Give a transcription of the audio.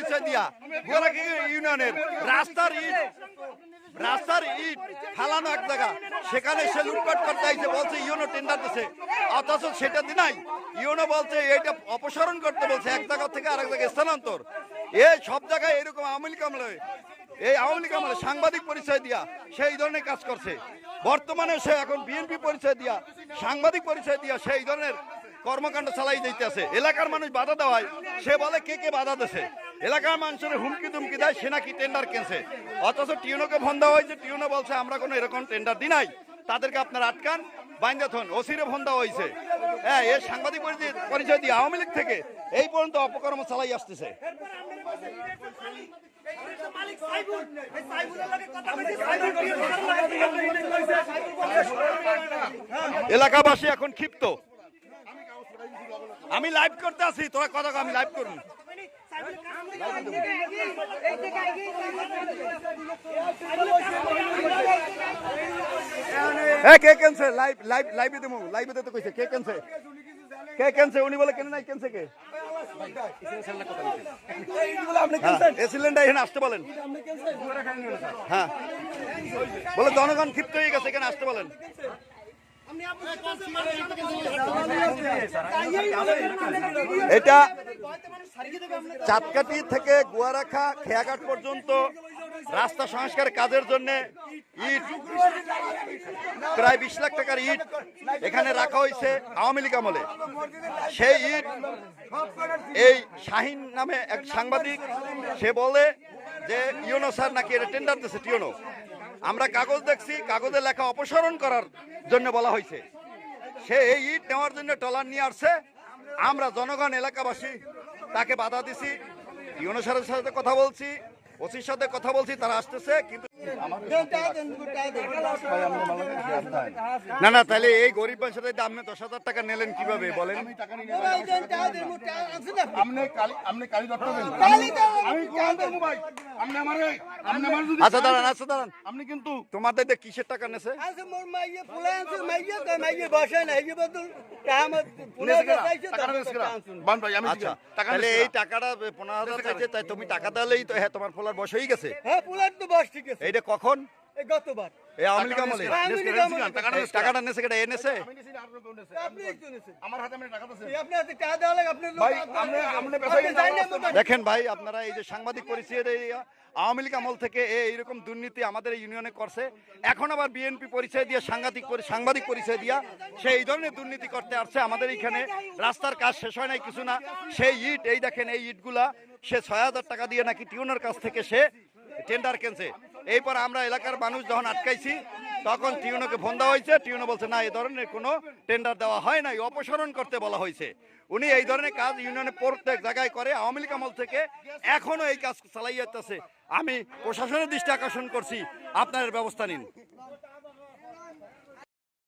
পরিচয় দিয়া। গোলাকি ইউনিয়নের? রাস্তার ইট রাস্তার ইট ফালানো এক জায়গা। সেখানে সে লুটপাট করতে আইছে, বলছে ইউনো টেন্ডার দিছে। অথচ সেটা দিনাই ইউনো বলছে এটা অপসারণ করতে বলছে, এক জায়গা থেকে আরেক জায়গায় স্থানান্তর। এ সব জায়গায় এরকম আমলে, এই আওয়ামী লীগ আমলে সাংবাদিক পরিচয় দিয়া সেই ধরনের কাজ করছে। বর্তমানে সে এখন বিএনপি পরিচয় দিয়া, সাংবাদিক পরিচয় দিয়া সেই ধরনের কর্মকাণ্ড চালাই দিতেছে এলাকার মানুষ বাধা দেওয়ায়, সে বলে, কে কে বাধা দেছে? এলাকার মানুষের হুমকি দুমকি দেয়, সে নাকি টেন্ডার কেনছে। অথচ টিউনোকে ফোন দেওয়া হয়েছে টিউনো বলছে, আমরা কোনো এরকম টেন্ডার দিই নাই। তাদেরকে আপনারা আটকান বাইন্দাথন ওসিরে ফোন দেওয়া হয়েছে হ্যাঁ এ সাংবাদিক পরিচয়- দিয়ে আওয়ামী লীগ থেকে এই পর্যন্ত অপকর্ম চালাই আসতেছে। এলাকাবাসী এখন ক্ষিপ্ত। আমি লাইভ করতে আছি, তোরা কথা আমি লাইভ করুন আসতে হ্যাঁ। বলে জনগণ ক্ষিপ্ত হয়ে গেছে এখানে আসতে বলেন। এটা চাঁদকাটি থেকে গুয়ারাখা, খেয়াঘাট পর্যন্ত রাস্তা সংস্কারের কাজের জন্য ইট, প্রায় বিশ লাখ টাকার ইট এখানে রাখা হয়েছে আওয়ামী লীগ আমলে। সেই ইট এই শাহিন নামে এক সাংবাদিক, সে বলে যে, ইউনো স্যার নাকি এটা টেন্ডার দিচ্ছে টিউনো। আমরা কাগজ দেখছি, কাগজে লেখা অপসারণ করার জন্য বলা হয়েছে। সে এই ইট নেওয়ার জন্য টলার নিয়ে আসছে আমরা জনগণ এলাকাবাসী তাকে বাধা দিছি। ইউনো স্যারের সাথে কথা বলছি ওসির সাথে কথা বলছি তারা আসতেছে কিন্তু না না তাহলে এই গরিব মানুষের সাথে আপনি দশ হাজার টাকা নিলেন কীভাবে বলেন? আচ্ছা দাঁড়ান আচ্ছা দাঁড়ান। আপনি কিন্তু তোমাদের কিসের টাকা নেছে? বান ভাই আমি আচ্ছা টাকা তাহলে এই টাকাটা পনেরো হাজার চাইছে তাই তুমি টাকা দিলেই তো হ্যাঁ তোমার ফলার বয়স হয়ে গেছে। হ্যাঁ পুলার তো ঠিক আছে। এইটা কখন? গতবার। এই আওয়ামী লীগ আমলে। টাকাটা নেছে কেটে এনেছে দেখেন ভাই আপনারা এই যে সাংবাদিক পরিচয় দিয়ে আওয়ামী লীগ আমল থেকে এইরকম দুর্নীতি আমাদের এই ইউনিয়নে করছে। এখন আবার বিএনপি পরিচয় দিয়ে, সাংঘাতিক সাংবাদিক পরিচয় দিয়া সে এই ধরনের দুর্নীতি করতে আসছে। আমাদের এইখানে রাস্তার কাজ শেষ হয় নাই, কিছু না। সেই ইট, এই দেখেন এই ইটগুলা, সে ছয় হাজার টাকা দিয়ে নাকি টিউনের কাছ থেকে সে টেন্ডার কেনছে। এরপর আমরা এলাকার মানুষ যখন আটকাইছি তখন টিউনোকে ফোন দেওয়া হয়েছে। টিউনো বলছে, না এই ধরনের কোনো টেন্ডার দেওয়া হয় নাই, অপসারণ করতে বলা হয়েছে। উনি এই ধরনের কাজ ইউনিয়নে প্রত্যেক জায়গায় করে। আওয়ামী লীগ আমল থেকে এখনও এই কাজ চালাই যাচ্ছে আমি প্রশাসনের দৃষ্টি আকর্ষণ করছি। আপনার ব্যবস্থা নিন।